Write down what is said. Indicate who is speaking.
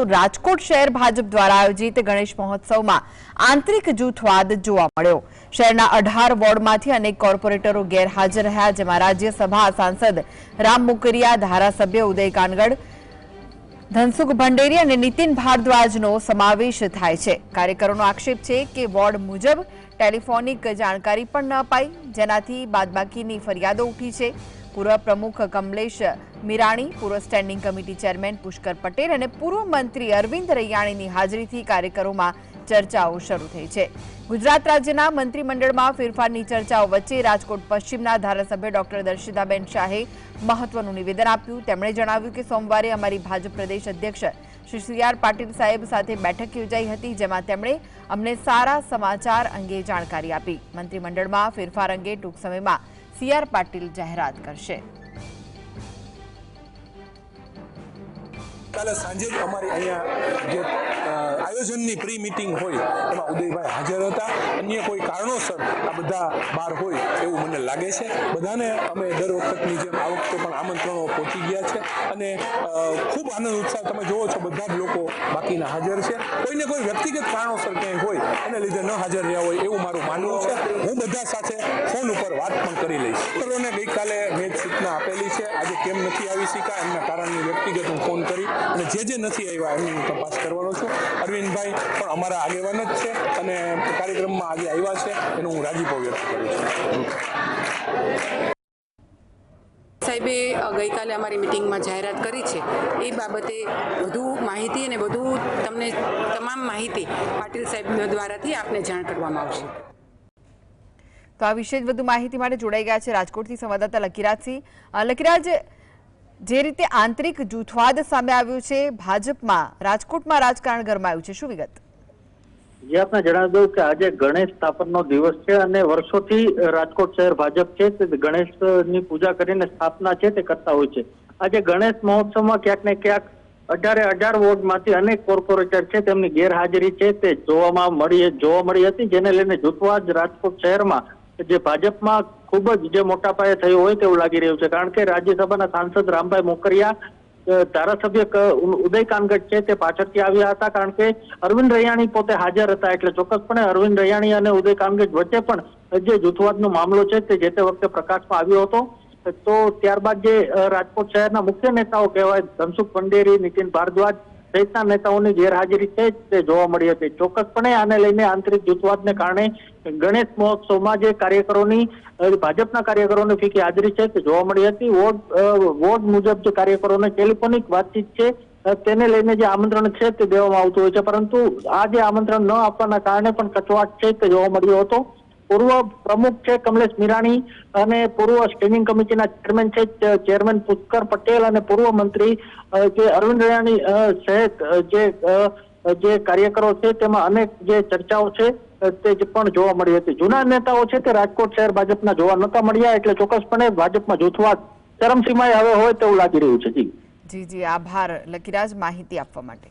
Speaker 1: તો રાજકોટ શહેર ભાજપ દ્વારા આયોજિત ગણેશ મહોત્સવમાં આંતરિક જૂથવાદ જોવા મળ્યો. શહેરના અઢાર વોર્ડમાંથી અનેક કોર્પોરેટરો ગેરહાજર રહ્યા, જેમાં રાજ્યસભા સાંસદ રામ મુકરિયા, ધારાસભ્ય ઉદય કાનગડ, ધનસુખ ભંડેરી અને નીતિન ભારદ્વાજનો સમાવેશ થાય છે. કાર્યકરોનો આક્ષેપ છે કે વોર્ડ મુજબ ટેલિફોનિક જાણકારી પણ ન અપાઈ, જેનાથી બાદબાકીની ફરિયાદો ઉઠી છે. પૂર્વ પ્રમુખ કમલેશ મીરાણી, પૂર્વ standing committee chairman Pushkar Patel અને પૂર્વ મંત્રી અરવિંદ રૈયાણીની હાજરીથી કાર્યકરોમાં ચર્ચાઓ શરૂ થઈ છે. ગુજરાત રાજ્યના મંત્રીમંડળમાં ફેરફારની ચર્ચાઓ વચ્ચે રાજકોટ પશ્ચિમના ધારાસભ્ય ડોક્ટર દર્શિતાબેન શાહે મહત્વનું નિવેદન આપ્યું. તેમણે જણાવ્યું કે સોમવારે અમારી ભાજપ પ્રદેશ અધ્યક્ષ શ્રી સી આર પાટીલ સાહેબ સાથે બેઠક યોજાઈ હતી, જેમાં તેમણે અમને સારા સમાચાર અંગે જાણકારી આપી. મંત્રીમંડળમાં ફેરફાર અંગે ટૂંક સમયમાં સી આર પાટીલ જાહેરાત કરશે.
Speaker 2: કાલે સાંજે જ અમારી અહીંયા જે આયોજનની પ્રી મિટિંગ હોય, એમાં ઉદયભાઈ હાજર હતા. અન્ય કોઈ કારણોસર આ બધા બહાર હોય એવું મને લાગે છે. બધાને અમે દર વખતની જેમ આ વખતે પણ આમંત્રણો પહોંચી ગયા છે. અને ખૂબ આનંદ ઉત્સાહ તમે જોવો છો, બધા જ લોકો બાકીના હાજર છે. કોઈને કોઈ વ્યક્તિગત કારણોસર ક્યાંય હોય, એને લીધે ન હાજર રહ્યા હોય એવું મારું માનવું છે. હું બધા સાથે ફોન ઉપર વાત પણ કરી લઈશ. ડોક્ટરોને ગઈકાલે મેચ સૂચના આપેલી છે. આજે કેમ નથી આવી શકા એમના કારણની વ્યક્તિગત હું ફોન કરી અને જે જે નથી આવ્યા એમની હું તપાસ કરવાનો છું. અરવિંદભાઈ પણ અમારા આગેવાન જ છે અને કાર્યક્રમમાં આજે આવ્યા છે એનો હું રાજીપો વ્યક્ત કરું છું.
Speaker 3: સાહેબે ગઈકાલે અમારી મિટિંગમાં જાહેરાત કરી છે. એ બાબતે વધુ માહિતી અને વધુ તમને તમામ માહિતી પાટીલ સાહેબ દ્વારાથી આપને જાણ કરવામાં આવશે.
Speaker 1: તો આ વિશે જ વધુ માહિતી માટે જોડાઈ ગયા છે રાજકોટથી સંવાદદાતા લકીરાજસિંહ. લકીરાજ જે રીતે આંતરિક જૂથવાદ સામે આવ્યું છે, ભાજપમાં, રાજકોટમાં રાજકારણ ગરમાયું છે. શું વિગત?
Speaker 4: જે, આપને જણાવી દઉં કે આજે ગણેશ સ્થાપનનો દિવસ છે અને વર્ષોથી રાજકોટ શહેર ભાજપ છે. તે ગણેશની પૂજા કરીને સ્થાપના છે તે કરતા હોય છે. આજે ગણેશ મહોત્સવમાં ક્યાંક ને ક્યાંક અઢારે અઢાર વોર્ડમાંથી અનેક કોર્પોરેટર છે, તેમની ગેરહાજરી છે. તે જોવામાં મળી જોવા મળી હતી, જેને લઈને જૂથવાદ રાજકોટ શહેરમાં જે ભાજપમાં ખૂબ જ જે મોટા પાયે થયું હોય તેવું લાગી રહ્યું છે. કારણ કે રાજ્યસભાના સાંસદ રામભાઈ મોકરિયા ધારાસભ્ય ઉદય કાનગઢ છે તે પાછળથી આવ્યા હતા. કારણ કે અરવિંદ રૈયાણી પોતે હાજર હતા એટલે ચોક્કસપણે અરવિંદ રૈયાણી અને ઉદય કાનગઢ વચ્ચે પણ જે જૂથવાદનો મામલો છે તે જે તે વખતે પ્રકાશમાં આવ્યો હતો. તો ત્યારબાદ જે રાજકોટ શહેરના મુખ્ય નેતાઓ કહેવાય ધનસુખ પંડેરી, નીતિન ભારદ્વાજ સહિતના નેતાઓની ગેરહાજરી છે તે જોવા મળી હતી. ચોક્કસપણે આને લઈને આંતરિક જૂથવાદને કારણે ગણેશ મહોત્સવમાં જે કાર્યકરોની ભાજપના કાર્યકરોની ફીકી હાજરી છે તે જોવા મળી હતી. વોર્ડ વોર્ડ મુજબ જે કાર્યકરોને ટેલિફોનિક વાતચીત છે તેને લઈને જે આમંત્રણ છે તે દેવામાં આવતું હોય છે. પરંતુ આ જે આમંત્રણ ન આપવાના કારણે પણ કચવાટ છે તે જોવા મળ્યો હતો. પૂર્વ પ્રમુખ છે કમલેશ મીરાણી અને પૂર્વ સ્ટેન્ડિંગ કમિટીના ચેરમેન છે ચેરમેન પુષ્કર પટેલ અને પૂર્વ મંત્રી જે અરવિંદ રૈયાણી સહિત જે જે કાર્યકરો છે, તેમાં અનેક જે ચર્ચાઓ છે તે પણ જોવા મળી હતી. જૂના નેતાઓ છે તે રાજકોટ શહેર ભાજપના જોવા નતા મળ્યા, એટલે ચોક્કસપણે ભાજપમાં જૂથવાદ ચરમસીમાએ હવે હોય તેવું લાગી રહ્યું છે. જી.
Speaker 1: જી જી, આભાર, લકીરાજ, માહિતી આપવા માટે.